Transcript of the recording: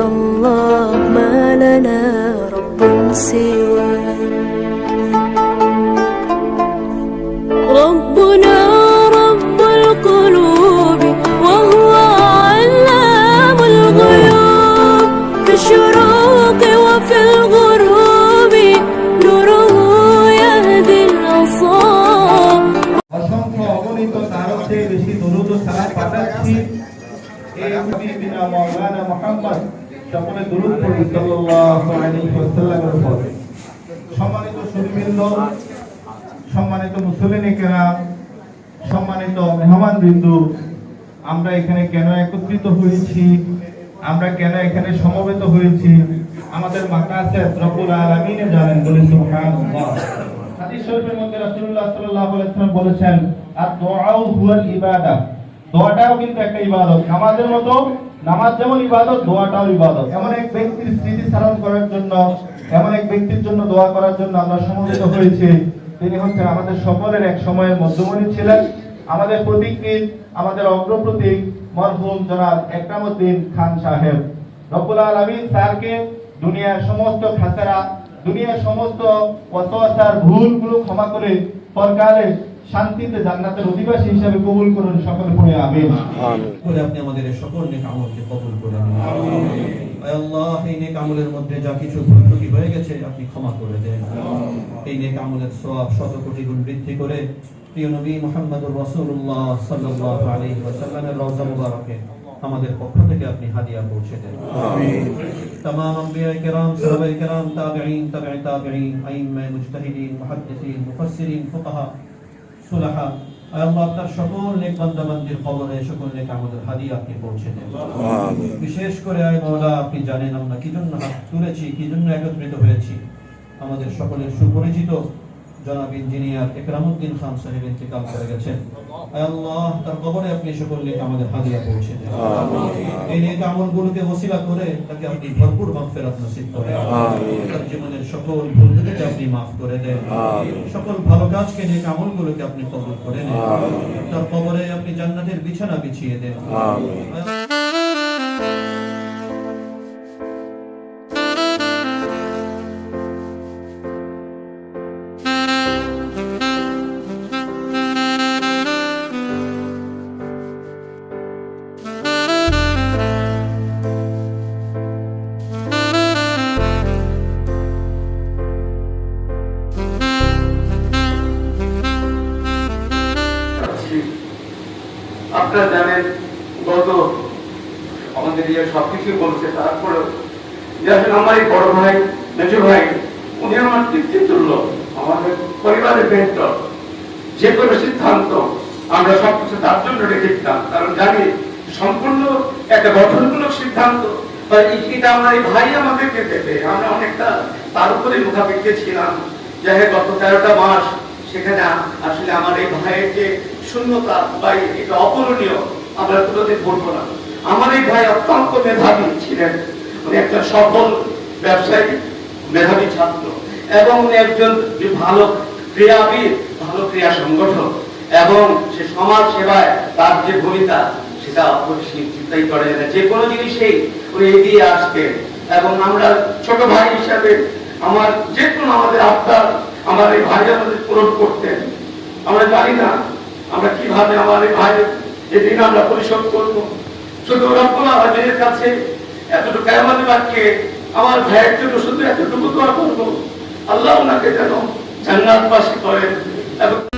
إلا الله ما لنا رب سواه ربنا رب القلوب وهو علام الغيوب في الشروق وفي الغروب نوره يهدي الأصاب অসংখ্য অগণিত তারও চেয়ে বেশি দরুদ ও সালাম পাঠাচ্ছি এই নবী বিনা মাওলানা মুহাম্মদ সকলে দরুদ পড়ি সাল্লাল্লাহু আলাইহি ওয়াসাল্লামের উপর। সম্মানিত সুধীবৃন্দ সম্মানিত মুসলিম কেরাম, সম্মানিত মেহমান বিন্দু আমরা এখানে কেন একত্রিত হয়েছি? আমরা কেন এখানে সমবেত হয়েছি? আমাদের মাকাসের রব্বুল আলামিনে জানেন বলে সুবহানাল্লাহ। হাদিস শরীফের মধ্যে রাসূলুল্লাহ সাল্লাল্লাহু আলাইহি ওয়াসাল্লাম বলেছেন আর দুআউ হুয়াল ইবাদা। দোয়াটাও কিন্তু একটা ইবাদত। নামাজের মতো নামাজ যেমন ইবাদত, দোয়াটাও ইবাদত। এমন এক ব্যক্তির স্মৃতি স্মরণ করার জন্য, এমন এক ব্যক্তির জন্য দোয়া করার জন্য আমরা সমবেত হয়েছি। তিনি হচ্ছেন আমাদের সকলের এক সময়ের মধ্যমণি ছিলেন। আমাদের প্রতীকবিদ, আমাদের অগ্রপ্রতীক মরহুম জনাব একরামউদ্দিন খান সাহেব। রব্বুল আলামিন স্যারকে দুনিয়ার সমস্ত খাসারা, দুনিয়ার সমস্ত ওয়াসওয়াসার ভুলগুলো ক্ষমা করে পরকালে শান্তিতে জান্নাতের অধিবাসী হিসেবে কবুল করুন সকলে পড়ে আমিন করে আপনি আমাদের এই সকল নেক আমলকে কবুল করে নিন আয় আল্লাহ এই নেক আমলের মধ্যে যা কিছু ভুল ত্রুটি হয়ে গেছে আপনি ক্ষমা করে দেন এই নেক আমলের সওয়াব শত কোটি গুণ বৃদ্ধি করে প্রিয় নবী মুহাম্মদুর রাসূলুল্লাহ সাল্লাল্লাহু আলাইহি ওয়াসাল্লামের রওজা মুবারকে আমাদের পক্ষ থেকে আপনি হাদিয়া পৌঁছে দেন तमाम अंबिया किराम सहाबा किराम ताबिईन तबई ताबिईन আইম্মা মুজতাহিদিন মুহাদ্দিসিন মুফাসসিরিন ফুকাহা সুলাহা। আয় আল্লাহ আপনার সকল নেক কবরে সকল নেক আমাদের হাদিয়া আপনি পৌঁছে দেন। বিশেষ করে আয় আপনি জানেন আমরা কি জন্য হাত তুলেছি কি জন্য একত্রিত হয়েছি। আমাদের সকলের সুপরিচিত জনাব ইঞ্জিনিয়ার একরামউদ্দিন খান সাহেব ইন্তেকাল করে গেছেন। আল্লাহ তার কবরে আপনি সকল নেক আমাদের হাদিয়া পৌঁছে দেন। এই নেক আমলগুলোকে ওসিলা করে তাকে আপনি ভরপুর মাগফিরাত নসিব করেন। তার জীবনের সকল ভুল থেকে আপনি মাফ করে দেন। সকল ভালো কাজকে নেক আমলগুলোকে আপনি কবুল করে নেন। তার কবরে আপনি জান্নাতের বিছানা বিছিয়ে দেন। আপনারা জানেন গত আমাদের ইয়ে সবকিছু বলছে, তারপরেও যে আমার এই বড় ভাই মেজো ভাই, উনি আমার পিতৃতুল্য আমাদের পরিবারের মেন্টর যে কোনো সিদ্ধান্ত আমরা সবকিছু তার জন্য রেখেছিলাম কারণ জানি সম্পূর্ণ একটা গঠনমূলক সিদ্ধান্ত বা এটা আমার এই ভাই আমাদেরকে দেবে। আমরা অনেকটা তার উপরে মুখাপেক্ষে ছিলাম। যাই গত তেরোটা মাস সেখানে আসলে আমার এই ভাইয়ের যে শূন্যতা বা এটা অপূরণীয় আমরা কোনোদিন বলব না। আমার এই ভাই অত্যন্ত মেধাবী ছিলেন। উনি একজন সফল ব্যবসায়ী, মেধাবী ছাত্র এবং উনি একজন ভালো ক্রীড়াবিদ, ভালো ক্রীড়া সংগঠক এবং সে সমাজ সেবায় তার যে ভূমিকা, সেটা অপরিসীম চিন্তাই করে না যে কোনো জিনিসেই উনি এগিয়ে আসতেন এবং আমরা ছোট ভাই হিসাবে আমার যে কোনো আমাদের আবদার আমার এই ভাই আমাদের পূরণ করতেন। আমরা জানি না আমরা কীভাবে আমার এই ভাই এদিন আমরা পরিশোধ করব। শুধু রব্বুল কাছে এতটুকু আমাদের বাক্যে, আমার ভাইয়ের জন্য শুধু এতটুকু দোয়া করব। আল্লাহ ওনাকে যেন জান্নাতবাসী করেন এবং